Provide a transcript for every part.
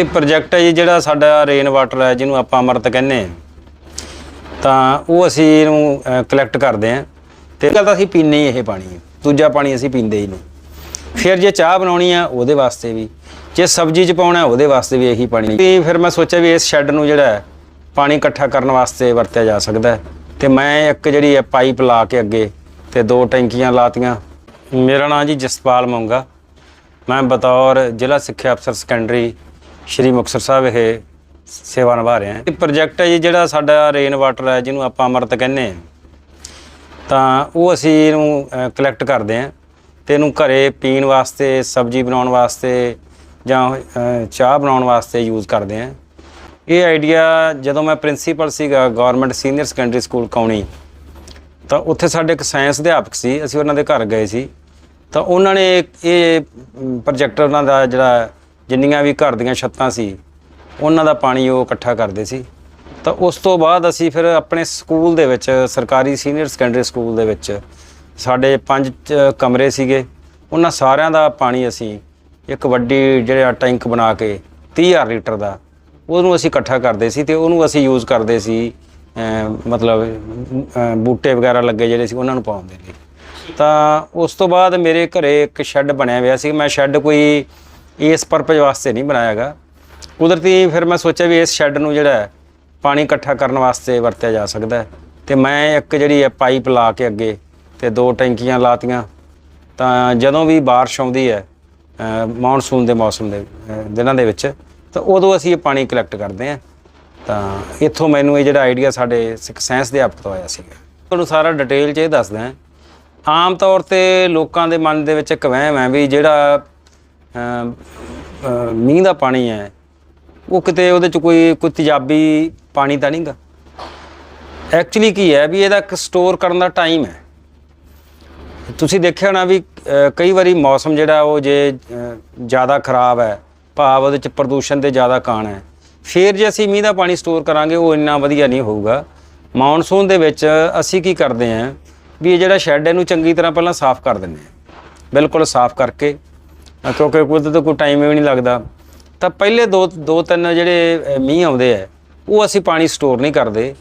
ਇਹ ਪ੍ਰੋਜੈਕਟ ਹੈ ਜੀ ਜਿਹੜਾ ਸਾਡਾ ਰੇਨ ਵਾਟਰ ਹੈ, ਜਿਹਨੂੰ ਆਪਾਂ ਅੰਮ੍ਰਿਤ ਕਹਿੰਦੇ ਹਾਂ। ਤਾਂ ਉਹ ਅਸੀਂ ਇਹਨੂੰ ਕਲੈਕਟ ਕਰਦੇ ਹਾਂ। ਤੇ ਗੱਲ ਤਾਂ ਅਸੀਂ ਪੀਂਦੇ ਹੀ ਇਹ ਪਾਣੀ। ਦੂਜਾ ਪਾਣੀ ਅਸੀਂ ਪੀਂਦੇ ਹੀ ਨਹੀਂ। ਫਿਰ ਜੇ ਚਾਹ ਬਣਾਉਣੀ ਆ, ਉਹਦੇ ਵਾਸਤੇ ਵੀ। ਜੇ ਸਬਜ਼ੀ ਚ ਪਾਉਣਾ, ਉਹਦੇ ਵਾਸਤੇ ਵੀ ਇਹੀ ਪਾਣੀ। ਤੇ ਫਿਰ ਮੈਂ ਸੋਚਿਆ ਵੀ ਇਸ ਸ਼ੈੱਡ ਨੂੰ ਜਿਹੜਾ ਪਾਣੀ ਇਕੱਠਾ ਕਰਨ ਵਾਸਤੇ ਵਰਤਿਆ ਜਾ ਸਕਦਾ ਹੈ। ਤੇ ਮੈਂ ਇੱਕ ਜਿਹੜੀ ਹੈ, ਪਾਈਪ ਲਾ ਕੇ ਅੱਗੇ ਤੇ ਦੋ ਟੈਂਕੀਆਂ ਲਾਤੀਆਂ। ਮੇਰਾ ਨਾਮ ਜੀ ਜਸਪਾਲ ਮੋਂਗਾ। ਮੈਂ ਬਤੌਰ ਜ਼ਿਲ੍ਹਾ ਸਿੱਖਿਆ ਅਫਸਰ ਸੈਕੰਡਰੀ ਸ਼੍ਰੀ ਮੁਕਤਸਰ ਸਾਹਿਬ ਇਹ ਸੇਵਾ ਨਿਭਾ ਰਿਹਾ ਇਹ ਪ੍ਰੋਜੈਕਟ ਹੈ ਜੀ, ਜਿਹੜਾ ਸਾਡਾ ਰੇਨ ਵਾਟਰ ਹੈ, ਜਿਹਨੂੰ ਆਪਾਂ ਅੰਮ੍ਰਿਤ ਕਹਿੰਦੇ ਹਾਂ। ਤਾਂ ਉਹ ਅਸੀਂ ਇਹਨੂੰ ਕਲੈਕਟ ਕਰਦੇ ਹਾਂ ਤੇ ਇਹਨੂੰ ਘਰੇ ਪੀਣ ਵਾਸਤੇ, ਸਬਜ਼ੀ ਬਣਾਉਣ ਵਾਸਤੇ ਜਾਂ ਚਾਹ ਬਣਾਉਣ ਵਾਸਤੇ ਯੂਜ਼ ਕਰਦੇ ਹਾਂ। ਇਹ ਆਈਡੀਆ ਜਦੋਂ ਮੈਂ ਪ੍ਰਿੰਸੀਪਲ ਸੀਗਾ ਗਵਰਨਮੈਂਟ ਸੀਨੀਅਰ ਸੈਕੰਡਰੀ ਸਕੂਲ ਕੌਣੀ, ਤਾਂ ਉੱਥੇ ਸਾਡੇ ਇੱਕ ਸਾਇੰਸ ਅਧਿਆਪਕ ਸੀ, ਅਸੀਂ ਉਹਨਾਂ ਦੇ ਘਰ ਗਏ ਸੀ। ਤਾਂ ਉਹਨਾਂ ਨੇ ਇਹ ਪ੍ਰੋਜੈਕਟ ਉਹਨਾਂ ਦਾ ਜਿਹੜਾ ਜਿੰਨੀਆਂ ਵੀ ਘਰ ਦੀਆਂ ਛੱਤਾਂ ਸੀ, ਉਹਨਾਂ ਦਾ ਪਾਣੀ ਉਹ ਇਕੱਠਾ ਕਰਦੇ ਸੀ। ਤਾਂ ਉਸ ਤੋਂ ਬਾਅਦ ਅਸੀਂ ਫਿਰ ਆਪਣੇ ਸਕੂਲ ਦੇ ਵਿੱਚ, ਸਰਕਾਰੀ ਸੀਨੀਅਰ ਸੈਕੰਡਰੀ ਸਕੂਲ ਦੇ ਵਿੱਚ ਸਾਡੇ ਪੰਜ ਕਮਰੇ ਸੀਗੇ। ਉਹਨਾਂ ਸਾਰਿਆਂ ਦਾ ਪਾਣੀ ਅਸੀਂ ਇੱਕ ਵੱਡੀ ਜਿਹੜਾ ਟੈਂਕ ਬਣਾ ਕੇ 30000 ਲੀਟਰ ਦਾ ਉਹਨੂੰ ਅਸੀਂ ਇਕੱਠਾ ਕਰਦੇ ਸੀ ਤੇ ਉਹਨੂੰ ਅਸੀਂ ਯੂਜ਼ ਕਰਦੇ ਸੀ ਮਤਲਬ ਬੂਟੇ ਵਗੈਰਾ ਲੱਗੇ ਜਿਹੜੇ ਸੀ ਉਹਨਾਂ ਨੂੰ ਪਾਉਣ ਦੇ ਲਈ। ਤਾਂ ਉਸ ਤੋਂ ਬਾਅਦ ਮੇਰੇ ਘਰੇ ਇੱਕ ਸ਼ੈੱਡ ਬਣਿਆ ਹੋਇਆ ਸੀ। ਮੈਂ ਸ਼ੈੱਡ ਕੋਈ ਇਸ ਪਰਪਸ ਵਾਸਤੇ ਨਹੀਂ ਬਣਾਇਆਗਾ। ਕੁਦਰਤੀ ਫਿਰ ਮੈਂ ਸੋਚਿਆ ਵੀ ਇਸ ਸ਼ੈੱਡ ਨੂੰ ਜਿਹੜਾ ਪਾਣੀ ਇਕੱਠਾ ਕਰਨ ਵਾਸਤੇ ਵਰਤਿਆ ਜਾ ਸਕਦਾ ਹੈ। ਤੇ ਮੈਂ ਇੱਕ ਜਿਹੜੀ ਹੈ ਪਾਈਪ ਲਾ ਕੇ ਅੱਗੇ ਤੇ ਦੋ ਟੈਂਕੀਆਂ ਲਾਤੀਆਂ। ਤਾਂ ਜਦੋਂ ਵੀ ਬਾਰਿਸ਼ ਆਉਂਦੀ ਹੈ ਮੌਨਸੂਨ ਦੇ ਮੌਸਮ ਦੇ ਦਿਨਾਂ ਦੇ ਵਿੱਚ, ਤਾਂ ਉਦੋਂ ਅਸੀਂ ਇਹ ਪਾਣੀ ਕਲੈਕਟ ਕਰਦੇ ਹਾਂ। ਤਾਂ ਇੱਥੋਂ ਮੈਨੂੰ ਇਹ ਜਿਹੜਾ ਆਈਡੀਆ ਸਾਡੇ ਸਿੱਖ ਸਾਇੰਸ ਦੇ ਅਧਿਆਪਕ ਤੋਂ ਆਇਆ ਸੀਗਾ। ਤੁਹਾਨੂੰ ਸਾਰਾ ਡਿਟੇਲ 'ਚ ਇਹ ਦੱਸਦਾ ਆਮ ਤੌਰ ਤੇ ਲੋਕਾਂ ਦੇ ਮਨ ਦੇ ਵਿੱਚ ਇੱਕ ਵਹਿਮ ਹੈ ਵੀ ਜਿਹੜਾ ਮੀਂਹ ਦਾ ਪਾਣੀ ਹੈ। ਉਹ ਕਿਤੇ ਉਹਦੇ 'ਚ ਕੋਈ ਕੋਈ ਤੇਜ਼ਾਬੀ ਪਾਣੀ ਤਾਂ ਨਹੀਂਗਾ। ਐਕਚੁਅਲੀ ਕੀ ਹੈ ਵੀ ਇਹਦਾ ਇੱਕ ਸਟੋਰ ਕਰਨ ਦਾ ਟਾਈਮ ਹੈ। ਤੁਸੀਂ ਦੇਖਿਆ ਹੋਣਾ ਵੀ ਕਈ ਵਾਰੀ ਮੌਸਮ ਜਿਹੜਾ ਉਹ ਜੇ ਜ਼ਿਆਦਾ ਖਰਾਬ ਹੈ, ਭਾਵ ਉਹਦੇ ਚ ਪ੍ਰਦੂਸ਼ਣ ਦੇ ਜ਼ਿਆਦਾ ਕਾਣ ਹੈ। ਫਿਰ ਜੇ ਅਸੀਂ ਮੀਂਹ ਦਾ ਪਾਣੀ ਸਟੋਰ ਕਰਾਂਗੇ, ਉਹ ਇੰਨਾ ਵਧੀਆ ਨਹੀਂ ਹੋਊਗਾ। ਮੌਨਸੂਨ ਦੇ ਵਿੱਚ ਅਸੀਂ ਕੀ ਕਰਦੇ ਹਾਂ ਵੀ ਇਹ ਜਿਹੜਾ ਸ਼ੈੱਡ ਇਹਨੂੰ ਚੰਗੀ ਤਰ੍ਹਾਂ ਪਹਿਲਾਂ ਸਾਫ਼ ਕਰ ਦਿੰਦੇ ਹਾਂ। ਬਿਲਕੁਲ ਸਾਫ਼ ਕਰਕੇ ਕਿਉਂਕਿ ਉਹਦੇ ਤਾਂ ਕੋਈ ਟਾਈਮ ਵੀ ਨਹੀਂ ਲੱਗਦਾ। ਤਾਂ ਪਹਿਲੇ ਦੋ ਦੋ ਤਿੰਨ ਜਿਹੜੇ ਮੀਂਹ ਆਉਂਦੇ ਆ, ਉਹ ਅਸੀਂ ਪਾਣੀ ਸਟੋਰ ਨਹੀਂ ਕਰਦੇ।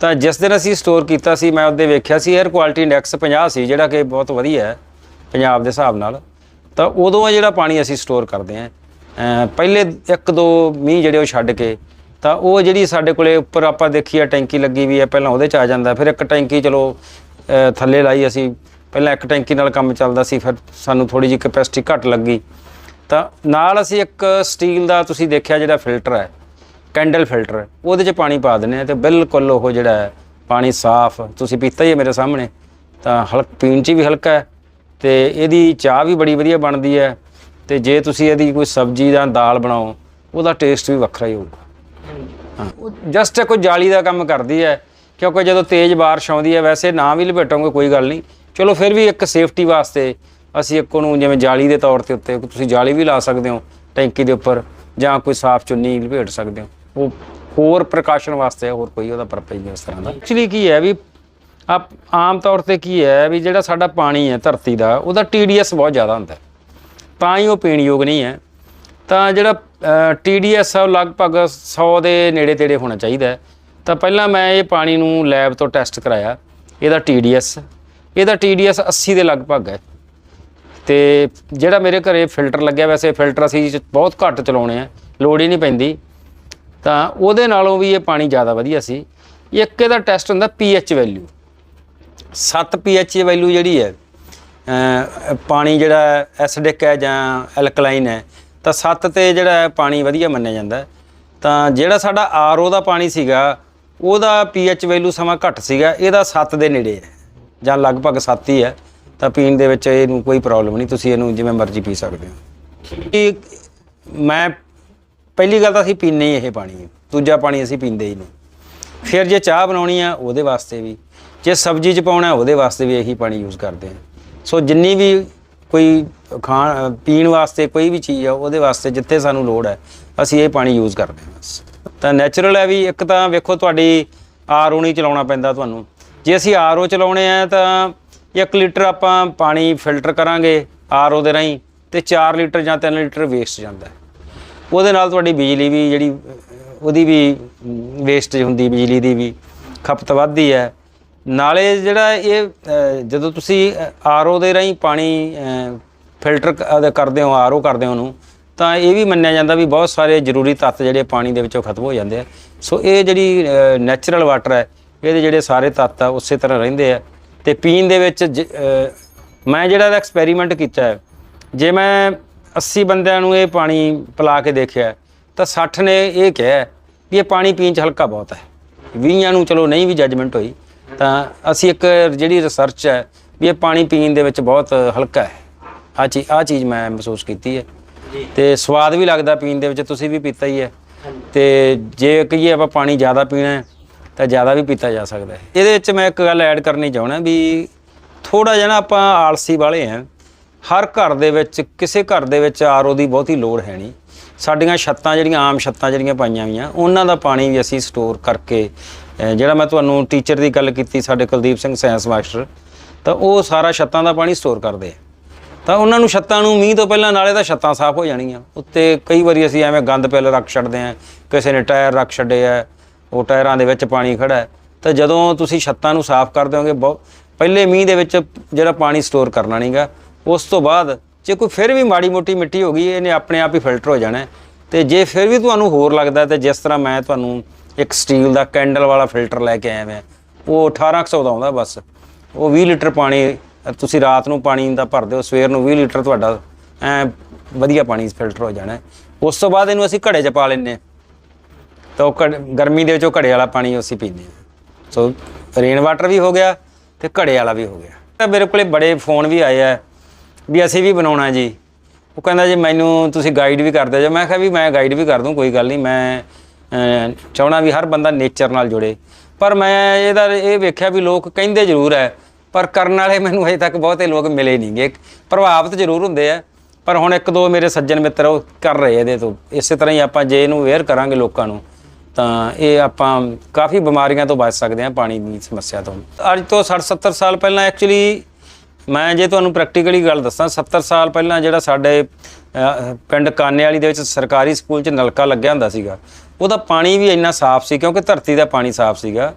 ਤਾਂ ਜਿਸ ਦਿਨ ਅਸੀਂ ਸਟੋਰ ਕੀਤਾ ਸੀ, ਮੈਂ ਉਹਦੇ ਵੇਖਿਆ ਸੀ 에ਅਰ ਕੁਆਲਿਟੀ ਇੰਡੈਕਸ 50 ਸੀ, ਜਿਹੜਾ ਕਿ ਬਹੁਤ ਵਧੀਆ ਹੈ, ਪੰਜਾਬ ਦੇ ਹਿਸਾਬ ਨਾਲ। ਤਾਂ ਉਦੋਂ ਜਿਹੜਾ ਪਾਣੀ ਅਸੀਂ ਸਟੋਰ ਕਰਦੇ ਹਾਂ ਪਹਿਲੇ ਇੱਕ ਦੋ ਮੀਂਹ ਜਿਹੜੇ ਉਹ ਛੱਡ ਕੇ, ਤਾਂ ਉਹ ਜਿਹੜੀ ਸਾਡੇ ਕੋਲੇ ਉੱਪਰ ਆਪਾਂ ਦੇਖੀ ਆ, ਟੈਂਕੀ ਲੱਗੀ ਵੀ ਹੈ ਪਹਿਲਾਂ ਉਹਦੇ ਚ ਆ ਜਾਂਦਾ, ਫਿਰ ਇੱਕ ਟੈਂਕੀ ਚਲੋ ਥੱਲੇ ਲਾਈ ਅਸੀਂ ਪਹਿਲਾਂ ਇੱਕ ਟੈਂਕੀ ਨਾਲ ਕੰਮ ਚੱਲਦਾ ਸੀ, ਫਿਰ ਸਾਨੂੰ ਥੋੜੀ ਜਿਹੀ ਕੈਪੈਸਿਟੀ ਘੱਟ ਲੱਗੀ। ਤਾਂ ਨਾਲ ਅਸੀਂ ਇੱਕ ਸਟੀਲ ਦਾ ਤੁਸੀਂ ਦੇਖਿਆ ਜਿਹੜਾ ਫਿਲਟਰ ਹੈ ਕੈਂਡਲ ਫਿਲਟਰ ਉਹਦੇ 'ਚ ਪਾਣੀ ਪਾ ਦਿੰਦੇ ਆ ਤੇ ਬਿਲਕੁਲ ਉਹ ਜਿਹੜਾ ਹੈ, ਪਾਣੀ ਸਾਫ਼, ਤੁਸੀਂ ਪੀਤਾ ਹੀ ਹੈ ਮੇਰੇ ਸਾਹਮਣੇ, ਤਾਂ ਹਲਕ ਪੀਣ 'ਚ ਵੀ ਹਲਕਾ ਹੈ ਤੇ ਇਹਦੀ ਚਾਹ ਵੀ ਬੜੀ ਵਧੀਆ ਬਣਦੀ ਹੈ ਤੇ ਜੇ ਤੁਸੀਂ ਇਹਦੀ ਕੋਈ ਸਬਜ਼ੀ ਜਾਂ ਦਾਲ ਬਣਾਓ, ਉਹਦਾ ਟੇਸਟ ਵੀ ਵੱਖਰਾ ਹੀ ਹੋਊਗਾ। ਹਾਂ ਜਸਟ ਕੋਈ ਜਾਲੀ ਦਾ ਕੰਮ ਕਰਦੀ ਹੈ, ਕਿਉਂਕਿ ਜਦੋਂ ਤੇਜ਼ ਬਾਰਿਸ਼ ਆਉਂਦੀ ਹੈ, ਵੈਸੇ ਨਾ ਵੀ ਲਪੇਟੋਗੇ, ਕੋਈ ਗੱਲ ਨਹੀਂ। ਚਲੋ ਫਿਰ ਵੀ ਇੱਕ ਸੇਫਟੀ ਵਾਸਤੇ ਅਸੀਂ ਇੱਕ ਉਹਨੂੰ ਜਿਵੇਂ ਜਾਲੀ ਦੇ ਤੌਰ ਤੇ ਉੱਤੇ ਤੁਸੀਂ ਜਾਲੀ ਵੀ ਲਾ ਸਕਦੇ ਹੋ, ਟੈਂਕੀ ਦੇ ਉੱਪਰ ਜਾਂ ਕੋਈ ਸਾਫ਼ ਚੁੰਨੀ ਲਪੇਟ ਸਕਦੇ ਹੋ। ਉਹ ਹੋਰ ਪ੍ਰਕਾਸ਼ਨ ਵਾਸਤੇ ਹੋਰ ਕੋਈ ਉਹਦਾ ਪਰਪਸ ਨਹੀਂ ਉਸ ਤਰ੍ਹਾਂ ਦਾ। ਐਕਚੁਅਲੀ ਕੀ ਹੈ ਵੀ ਆਪ ਆਮ ਤੌਰ ਤੇ ਕੀ ਹੈ ਵੀ ਜਿਹੜਾ ਸਾਡਾ ਪਾਣੀ ਹੈ ਧਰਤੀ ਦਾ, ਉਹਦਾ TDS ਬਹੁਤ ਜ਼ਿਆਦਾ ਹੁੰਦਾ ਹੈ। ਤਾਂ ਹੀ ਉਹ ਪੀਣ ਯੋਗ ਨਹੀਂ ਹੈ। ਤਾਂ ਜਿਹੜਾ TDS ਆ ਉਹ ਲਗਭਗ 100 ਦੇ ਨੇੜੇ ਤੇੜੇ ਹੋਣਾ ਚਾਹੀਦਾ ਤਾਂ ਪਹਿਲਾਂ ਮੈਂ ਇਹ ਪਾਣੀ ਨੂੰ ਲੈਬ ਤੋਂ ਟੈਸਟ ਕਰਾਇਆ, ਇਹਦਾ TDS ਇਹਦਾ TDS 80 ਦੇ ਲਗਭਗ ਹੈ। ਤੇ ਜਿਹੜਾ ਮੇਰੇ ਘਰੇ ਫਿਲਟਰ ਲੱਗਿਆ ਵੈਸੇ ਫਿਲਟਰ ਅਸੀਂ ਬਹੁਤ ਘੱਟ ਚਲਾਉਣੇ ਆ, ਲੋੜ ਹੀ ਨਹੀਂ ਪੈਂਦੀ। ਤਾਂ ਉਹਦੇ ਨਾਲੋਂ ਵੀ ਇਹ ਪਾਣੀ ਜ਼ਿਆਦਾ ਵਧੀਆ ਸੀ। ਇੱਕ ਇਹਦਾ ਟੈਸਟ ਹੁੰਦਾ pH ਵੈਲਿਊ 7 pH ਵੈਲਿਊ ਜਿਹੜੀ ਹੈ ਪਾਣੀ ਜਿਹੜਾ ਐਸਿਡਿਕ ਹੈ ਜਾਂ ਐਲਕਲਾਈਨ ਹੈ, ਤਾਂ 7 ਤੇ ਜਿਹੜਾ ਪਾਣੀ ਵਧੀਆ ਮੰਨਿਆ ਜਾਂਦਾ। ਤਾਂ ਜਿਹੜਾ ਸਾਡਾ ਆਰਓ ਦਾ ਪਾਣੀ ਸੀਗਾ, ਉਹਦਾ pH ਵੈਲਿਊ ਸਮਾਂ ਘੱਟ ਸੀਗਾ, ਇਹਦਾ 7 ਦੇ ਨੇੜੇ ਹੈ। ਜਾਂ ਲਗਭਗ 7 ਹੀ ਹੈ, ਤਾਂ ਪੀਣ ਦੇ ਵਿੱਚ ਇਹਨੂੰ ਕੋਈ ਪ੍ਰੋਬਲਮ ਨਹੀਂ, ਤੁਸੀਂ ਇਹਨੂੰ ਜਿਵੇਂ ਮਰਜ਼ੀ ਪੀ ਸਕਦੇ ਹੋ। ਇਹ ਮੈਂ ਪਹਿਲੀ ਗੱਲ ਤਾਂ ਅਸੀਂ ਪੀਂਦੇ ਹੀ ਇਹ ਪਾਣੀ। ਦੂਜਾ ਪਾਣੀ ਅਸੀਂ ਪੀਂਦੇ ਹੀ ਨਹੀਂ। ਫਿਰ ਜੇ ਚਾਹ ਬਣਾਉਣੀ ਆ, ਉਹਦੇ ਵਾਸਤੇ ਵੀ। ਜੇ ਸਬਜ਼ੀ ਚ ਪਾਉਣਾ, ਉਹਦੇ ਵਾਸਤੇ ਵੀ ਇਹੀ ਪਾਣੀ ਯੂਜ਼ ਕਰਦੇ ਹਾਂ ਸੋ ਜਿੰਨੀ ਵੀ ਕੋਈ ਖਾਣ, ਪੀਣ ਵਾਸਤੇ ਕੋਈ ਵੀ ਚੀਜ਼ ਆ, ਉਹਦੇ ਵਾਸਤੇ ਜਿੱਥੇ ਸਾਨੂੰ ਲੋੜ ਹੈ, ਅਸੀਂ ਇਹ ਪਾਣੀ ਯੂਜ਼ ਕਰਦੇ ਹਾਂ ਬਸ। ਤਾਂ ਨੈਚੁਰਲ ਹੈ ਵੀ ਇੱਕ ਤਾਂ ਵੇਖੋ ਤੁਹਾਡੀ ਆਰ ਨਹੀਂ ਚਲਾਉਣਾ ਪੈਂਦਾ ਤੁਹਾਨੂੰ। ਜੇ ਅਸੀਂ ਆਰਓ ਚਲਾਉਣੇ ਆ ਤਾਂ 1 ਲੀਟਰ ਆਪਾਂ ਪਾਣੀ ਫਿਲਟਰ ਕਰਾਂਗੇ ਆਰਓ ਦੇ ਰਾਹੀਂ ਤੇ 4 ਲੀਟਰ ਜਾਂ 3 ਲੀਟਰ ਵੇਸਟ ਜਾਂਦਾ ਉਹਦੇ ਨਾਲ ਤੁਹਾਡੀ ਬਿਜਲੀ ਵੀ ਜਿਹੜੀ, ਉਹਦੀ ਵੀ ਵੇਸਟੇਜ ਹੁੰਦੀ, ਬਿਜਲੀ ਦੀ ਵੀ ਖਪਤ ਵੱਧਦੀ ਹੈ। ਨਾਲੇ ਜਿਹੜਾ ਇਹ ਜਦੋਂ ਤੁਸੀਂ ਆਰਓ ਦੇ ਰਾਹੀਂ ਪਾਣੀ ਫਿਲਟਰ ਕਰਦੇ ਹੋ, ਆਰਓ ਕਰਦੇ ਹੋ ਉਹਨੂੰ, ਤਾਂ ਇਹ ਵੀ ਮੰਨਿਆ ਜਾਂਦਾ ਵੀ ਬਹੁਤ ਸਾਰੇ ਜ਼ਰੂਰੀ ਤੱਤ ਜਿਹੜੇ ਪਾਣੀ ਦੇ ਵਿੱਚੋਂ ਖਤਮ ਹੋ ਜਾਂਦੇ ਆ। ਸੋ ਇਹ ਜਿਹੜੀ ਨੈਚੁਰਲ ਵਾਟਰ ਹੈ ਇਹਦੇ ਜਿਹੜੇ ਸਾਰੇ ਤੱਤ ਆ ਉਸੇ ਤਰ੍ਹਾਂ ਰਹਿੰਦੇ ਆ। ਤੇ ਪੀਣ ਦੇ ਵਿੱਚ ਮੈਂ ਜਿਹੜਾ ਇਹਦਾ ਐਕਸਪੈਰੀਮੈਂਟ ਕੀਤਾ ਹੈ ਜੇ ਮੈਂ 80 ਬੰਦਿਆਂ ਨੂੰ ਇਹ ਪਾਣੀ ਪਿਲਾ ਕੇ ਦੇਖਿਆ ਤਾਂ 60 ਨੇ ਇਹ ਕਿਹਾ ਵੀ ਇਹ ਪਾਣੀ ਪੀਣ ਚ ਹਲਕਾ ਬਹੁਤ ਹੈ। 20 ਨੂੰ ਚਲੋ ਨਹੀਂ ਵੀ ਜੱਜਮੈਂਟ ਹੋਈ ਤਾਂ ਅਸੀਂ ਇੱਕ ਜਿਹੜੀ ਰਿਸਰਚ ਹੈ ਵੀ ਇਹ ਪਾਣੀ ਪੀਣ ਦੇ ਵਿੱਚ ਬਹੁਤ ਹਲਕਾ ਹੈ। ਆ ਚੀਜ਼ ਆ ਚੀਜ਼ ਮੈਂ ਮਹਿਸੂਸ ਕੀਤੀ ਹੈ। ਤੇ ਸਵਾਦ ਵੀ ਲੱਗਦਾ ਪੀਣ ਦੇ ਵਿੱਚ ਤੁਸੀਂ ਵੀ ਪੀਤਾ ਹੀ ਹੈ। ਤੇ ਜੇ ਕਹੀਏ ਆਪਾਂ ਪਾਣੀ ਜ਼ਿਆਦਾ ਪੀਣਾ ਹੈ ਤਾਂ ਜ਼ਿਆਦਾ ਵੀ ਪੀਤਾ ਜਾ ਸਕਦਾ ਹੈ। ਇਹਦੇ ਵਿੱਚ ਮੈਂ ਇੱਕ ਗੱਲ ਐਡ ਕਰਨੀ ਚਾਹਣਾ ਵੀ ਥੋੜਾ ਜਿਹਾ ਨਾ ਆਪਾਂ ਆਲਸੀ ਵਾਲੇ ਆ ਹਰ ਘਰ ਦੇ ਵਿੱਚ, ਕਿਸੇ ਘਰ ਦੇ ਵਿੱਚ ਆਰਓ ਦੀ ਬਹੁਤੀ ਲੋੜ ਹੈ ਨਹੀਂ। ਸਾਡੀਆਂ ਛੱਤਾਂ ਜਿਹੜੀਆਂ, ਆਮ ਛੱਤਾਂ ਜਿਹੜੀਆਂ ਪਾਈਆਂ ਹੋਈਆਂ, ਉਹਨਾਂ ਦਾ ਪਾਣੀ ਵੀ ਅਸੀਂ ਸਟੋਰ ਕਰਕੇ ਜਿਹੜਾ ਮੈਂ ਤੁਹਾਨੂੰ ਟੀਚਰ ਦੀ ਗੱਲ ਕੀਤੀ, ਸਾਡੇ ਕੁਲਦੀਪ ਸਿੰਘ ਸਾਇੰਸ ਮਾਸਟਰ ਤਾਂ ਉਹ ਸਾਰਾ ਛੱਤਾਂ ਦਾ ਪਾਣੀ ਸਟੋਰ ਕਰਦੇ ਆ। ਤਾਂ ਉਹਨਾਂ ਨੂੰ ਛੱਤਾਂ ਨੂੰ ਮੀਂਹ ਤੋਂ ਪਹਿਲਾਂ ਨਾਲੇ ਤਾਂ ਛੱਤਾਂ ਸਾਫ਼ ਹੋ ਜਾਣਗੀਆਂ ਉੱਤੇ ਕਈ ਵਾਰੀ ਅਸੀਂ ਐਵੇਂ ਗੰਦ ਪਿਲ ਰੱਖ ਛੱਡਦੇ ਆ, ਕਿਸੇ ਨੇ ਟਾਇਰ ਰੱਖ ਛੱਡੇ ਆ ਉਹ ਟਾਇਰਾਂ ਦੇ ਵਿੱਚ ਪਾਣੀ ਖੜਾ ਹੈ। ਤਾਂ ਜਦੋਂ ਤੁਸੀਂ ਛੱਤਾਂ ਨੂੰ ਸਾਫ਼ ਕਰ ਦਿਓਗੇ ਬਹੁਤ ਪਹਿਲੇ ਮੀਂਹ ਦੇ ਵਿੱਚ ਜਿਹੜਾ ਪਾਣੀ ਸਟੋਰ ਕਰਨਾ ਨਹੀਂਗਾ ਉਸ ਤੋਂ ਬਾਅਦ ਜੇ ਕੋਈ ਫਿਰ ਵੀ ਮਾੜੀ ਮੋਟੀ ਮਿੱਟੀ ਹੋ ਗਈ, ਇਹਨੇ ਆਪਣੇ ਆਪ ਹੀ ਫਿਲਟਰ ਹੋ ਜਾਣਾ ਹੈ। ਤੇ ਜੇ ਫਿਰ ਵੀ ਤੁਹਾਨੂੰ ਹੋਰ ਲੱਗਦਾ ਤੇ ਜਿਸ ਤਰ੍ਹਾਂ ਮੈਂ ਤੁਹਾਨੂੰ ਇੱਕ ਸਟੀਲ ਦਾ ਕੈਂਡਲ ਵਾਲਾ ਫਿਲਟਰ ਲੈ ਕੇ ਆਇਆ ਮੈਂ ਉਹ 1800 ਦਾ ਆਉਂਦਾ ਬਸ। ਉਹ 20 ਲੀਟਰ ਪਾਣੀ, ਤੁਸੀਂ ਰਾਤ ਨੂੰ ਪਾਣੀ ਦਾ ਭਰ ਦਿਓ, ਸਵੇਰ ਨੂੰ 20 ਲੀਟਰ ਤੁਹਾਡਾ ਐ ਵਧੀਆ ਪਾਣੀ ਫਿਲਟਰ ਹੋ ਜਾਣਾ ਉਸ ਤੋਂ ਬਾਅਦ ਇਹਨੂੰ ਅਸੀਂ ਘੜੇ 'ਚ ਪਾ ਲੈਂਦੇ ਹਾਂ। ਤਾਂ ਉਹ ਘੜ- ਗਰਮੀ ਦੇ ਵਿੱਚ ਉਹ ਘੜੇ ਵਾਲਾ ਪਾਣੀ ਅਸੀਂ ਪੀਂਦੇ ਹਾਂ। ਸੋ ਰੇਨ ਵਾਟਰ ਵੀ ਹੋ ਗਿਆ ਤੇ ਘੜੇ ਵਾਲਾ ਵੀ ਹੋ ਗਿਆ। ਤਾਂ ਮੇਰੇ ਕੋਲੇ ਬੜੇ ਫੋਨ ਵੀ ਆਏ ਆ ਵੀ ਅਸੀਂ ਵੀ ਬਣਾਉਣਾ ਜੀ। ਉਹ ਕਹਿੰਦਾ ਜੀ ਮੈਨੂੰ ਤੁਸੀਂ ਗਾਈਡ ਵੀ ਕਰਦੇ ਜੋ ਮੈਂ ਕਿਹਾ ਵੀ ਮੈਂ ਗਾਈਡ ਵੀ ਕਰ ਦੂੰ ਕੋਈ ਗੱਲ ਨਹੀਂ। ਮੈਂ ਅਹ, ਚਾਹੁੰਦਾ ਵੀ ਹਰ ਬੰਦਾ ਨੇਚਰ ਨਾਲ ਜੁੜੇ। ਪਰ ਮੈਂ ਇਹਦਾ ਇਹ ਵੇਖਿਆ ਵੀ ਲੋਕ ਕਹਿੰਦੇ ਜ਼ਰੂਰ ਹੈ ਪਰ ਕਰਨ ਵਾਲੇ ਮੈਨੂੰ ਅਜੇ ਤੱਕ ਬਹੁਤੇ ਲੋਕ ਮਿਲੇ ਨਹੀਂਗੇ ਪ੍ਰਭਾਵਿਤ ਜ਼ਰੂਰ ਹੁੰਦੇ ਆ ਪਰ ਹੁਣ ਇੱਕ ਦੋ ਮੇਰੇ ਸੱਜਣ ਮਿੱਤਰ ਉਹ ਕਰ ਰਹੇ ਇਹਦੇ ਤੋਂ। ਇਸੇ ਤਰ੍ਹਾਂ ਹੀ ਆਪਾਂ ਜੇ ਇਹਨੂੰ ਅਵੇਅਰ ਕਰਾਂਗੇ ਲੋਕਾਂ ਨੂੰ ਤਾਂ ਇਹ ਆਪਾਂ ਕਾਫੀ ਬਿਮਾਰੀਆਂ ਤੋਂ ਬਚ ਸਕਦੇ ਹਾਂ ਪਾਣੀ ਦੀ ਸਮੱਸਿਆ ਤੋਂ। ਅੱਜ ਤੋਂ 60 70 ਸਾਲ ਪਹਿਲਾਂ ਐਕਚੁਅਲੀ ਮੈਂ ਜੇ ਤੁਹਾਨੂੰ ਪ੍ਰੈਕਟੀਕਲੀ ਗੱਲ ਦੱਸਾਂ 70 ਸਾਲ ਪਹਿਲਾਂ ਜਿਹੜਾ ਸਾਡੇ ਪਿੰਡ ਕਾਨੇ ਵਾਲੀ ਦੇ ਵਿੱਚ ਸਰਕਾਰੀ ਸਕੂਲ 'ਚ ਨਲਕਾ ਲੱਗਿਆ ਹੁੰਦਾ ਸੀਗਾ, ਉਹਦਾ ਪਾਣੀ ਵੀ ਇੰਨਾ ਸਾਫ਼ ਸੀ ਕਿਉਂਕਿ ਧਰਤੀ ਦਾ ਪਾਣੀ ਸਾਫ਼ ਸੀਗਾ,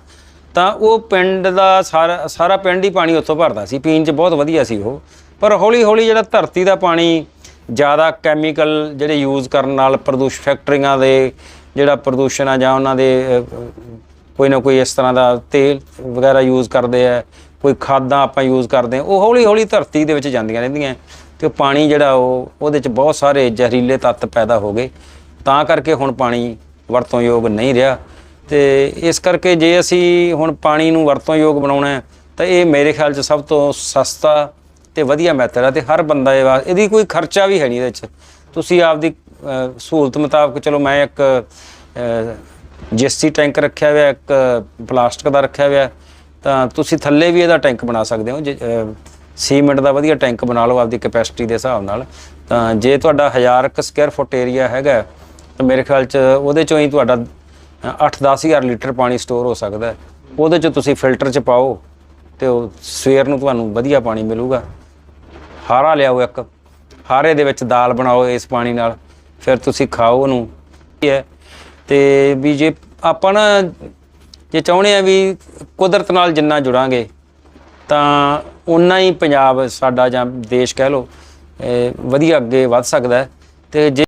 ਤਾਂ ਉਹ ਪਿੰਡ ਦਾ ਸਾਰਾ ਸਾਰਾ ਪਿੰਡ ਹੀ ਪਾਣੀ ਉੱਥੋਂ ਭਰਦਾ ਸੀ, ਪੀਣ 'ਚ ਬਹੁਤ ਵਧੀਆ ਸੀ ਉਹ। ਪਰ ਹੌਲੀ ਹੌਲੀ ਜਿਹੜਾ ਧਰਤੀ ਦਾ ਪਾਣੀ ਜ਼ਿਆਦਾ ਕੈਮੀਕਲ ਜਿਹੜੇ ਯੂਜ਼ ਕਰਨ ਨਾਲ ਪ੍ਰਦੂਸ਼ ਫੈਕਟਰੀਆਂ ਦੇ ਜਿਹੜਾ ਪ੍ਰਦੂਸ਼ਣ ਆ ਜਾਂ ਉਹਨਾਂ ਦੇ ਕੋਈ ਨਾ ਕੋਈ ਇਸ ਤਰ੍ਹਾਂ ਦਾ ਤੇਲ ਵਗੈਰਾ ਯੂਜ਼ ਕਰਦੇ ਆ, ਕੋਈ ਖਾਦਾਂ ਆਪਾਂ ਯੂਜ਼ ਕਰਦੇ ਆ, ਉਹ ਹੌਲੀ ਹੌਲੀ ਧਰਤੀ ਦੇ ਵਿੱਚ ਜਾਂਦੀਆਂ ਰਹਿੰਦੀਆਂ। ਤੇ ਉਹ ਪਾਣੀ ਜਿਹੜਾ ਉਹ, ਉਹਦੇ ਚ ਬਹੁਤ ਸਾਰੇ ਜ਼ਹਿਰੀਲੇ ਤੱਤ ਪੈਦਾ ਹੋ ਗਏ। ਤਾਂ ਕਰਕੇ ਹੁਣ ਪਾਣੀ ਵਰਤੋਂ ਯੋਗ ਨਹੀਂ ਰਿਹਾ। ਤੇ ਇਸ ਕਰਕੇ ਜੇ ਅਸੀਂ ਹੁਣ ਪਾਣੀ ਨੂੰ ਵਰਤੋਂ ਯੋਗ ਬਣਾਉਣਾ ਤਾਂ ਇਹ ਮੇਰੇ ਖਿਆਲ 'ਚ ਸਭ ਤੋਂ ਸਸਤਾ ਤੇ ਵਧੀਆ ਮੈਥਡ ਹੈ ਤੇ ਹਰ ਬੰਦਾ ਇਹਦੀ ਕੋਈ ਖਰਚਾ ਵੀ ਹੈ ਨਹੀਂ ਇਹਦੇ 'ਚ। ਤੁਸੀਂ ਆਪਦੀ ਸਹੂਲਤ ਮੁਤਾਬਕ ਚਲੋ ਮੈਂ ਇੱਕ ਜੀਐਸਟੀ ਟੈਂਕ ਰੱਖਿਆ ਹੋਇਆ ਇੱਕ ਪਲਾਸਟਿਕ ਦਾ ਰੱਖਿਆ ਹੋਇਆ ਤਾਂ ਤੁਸੀਂ ਥੱਲੇ ਵੀ ਇਹਦਾ ਟੈਂਕ ਬਣਾ ਸਕਦੇ ਹੋ ਜੇ, ਸੀਮੈਂਟ ਦਾ ਵਧੀਆ ਟੈਂਕ ਬਣਾ ਲਓ ਆਪਦੀ ਕੈਪੈਸਿਟੀ ਦੇ ਹਿਸਾਬ ਨਾਲ। ਤਾਂ ਜੇ ਤੁਹਾਡਾ 1000 ਕ ਸਕੁਅਰ ਫੁੱਟ ਏਰੀਆ ਹੈਗਾ ਤਾਂ ਮੇਰੇ ਖਿਆਲ 'ਚ ਉਹਦੇ ਚੋਂ ਹੀ ਤੁਹਾਡਾ 8-10 ਹਜ਼ਾਰ ਲੀਟਰ ਪਾਣੀ ਸਟੋਰ ਹੋ ਸਕਦਾ ਉਹਦੇ 'ਚ ਤੁਸੀਂ ਫਿਲਟਰ 'ਚ ਪਾਓ ਤੇ ਉਹ ਸਵੇਰ ਨੂੰ ਤੁਹਾਨੂੰ ਵਧੀਆ ਪਾਣੀ ਮਿਲੂਗਾ। ਹਾਰਾ ਲਿਆਓ ਇੱਕ। ਹਾਰੇ ਦੇ ਵਿੱਚ ਦਾਲ ਬਣਾਓ ਇਸ ਪਾਣੀ ਨਾਲ। ਫਿਰ ਤੁਸੀਂ ਖਾਓ ਉਹਨੂੰ। ਇਹ ਹੈ। ਤੇ ਵੀ ਜੇ ਆਪਾਂ ਨਾ ਜੇ ਚਾਹੁੰਦੇ ਆ ਵੀ ਕੁਦਰਤ ਨਾਲ ਜਿੰਨਾ ਜੁੜਾਂਗੇ, ਤਾਂ ਉਨਾ ਹੀ ਪੰਜਾਬ ਸਾਡਾ ਜਾਂ ਦੇਸ਼ ਕਹਿ ਲਓ ਵਧੀਆ ਅੱਗੇ ਵੱਧ ਸਕਦਾ ਹੈ। ਤੇ ਜੇ